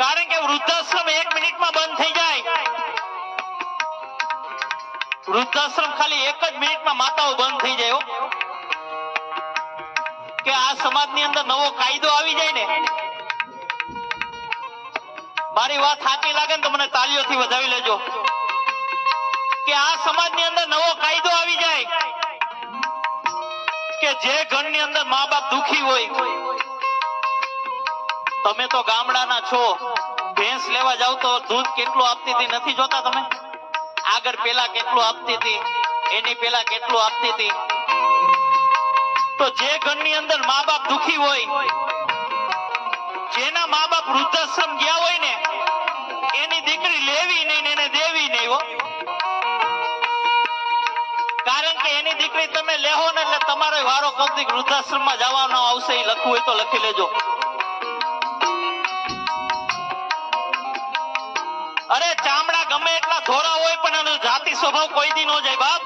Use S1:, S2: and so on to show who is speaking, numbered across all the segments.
S1: કારણ કે વૃદ્ધાશ્રમ એક મિનિટમાં બંધ થઈ જાય. વૃદ્ધાશ્રમ ખાલી એક જ મિનિટમાં માતાઓ બંધ થઈ જાય કે આ સમાજની અંદર નવો કાયદો આવી જાય ને. મારી વાત સાચી લાગે ને તો મને તાલીઓથી વધાવી લેજો. કે આ સમાજની અંદર નવો કાયદો આવી જાય. કે જે ઘરની અંદર મા બાપ દુખી હોય તમે તો ગામડાના છો. ભેંસ લેવા જાવ તો દૂધ કેટલું આપતી હતી નથી જોતા તમે? આગળ પેલા કેટલું આપતી હતી, એની પેલા કેટલું આપતી હતી? તો જે ઘરની અંદર મા બાપ દુખી હોય, જેના મા બાપ વૃદ્ધાશ્રમ ગયા હોય ને, એની દીકરી લેવી નહીં એને દેવી નહીં હો. કારણ કે એની દીકરી તમે લેહો ને એટલે તમારો વારો કોક વૃદ્ધાશ્રમમાં જવાનો આવશે એ લખવું હોય તો લખી લેજો. અરે ચામડા ગમે એટલા ધોરા હોય પણ એનો જાતિ સ્વભાવ કોઈ દી નો જાય, બાપ.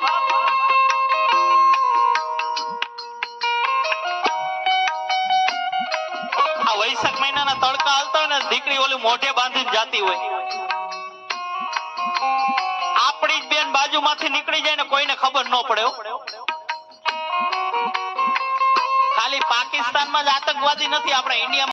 S1: આ વૈશાખ મહિનાના તડકા હાલતા ને, દીકરી ઓલી મોઢે બાંધીને જાતી હોય. આપણી જ બેન બાજુમાંથી નીકળી જાય ને, કોઈને ખબર ન પડે ખાલી પાકિસ્તાનમાં જ આતંકવાદી નથી, આપણે ઇન્ડિયામાં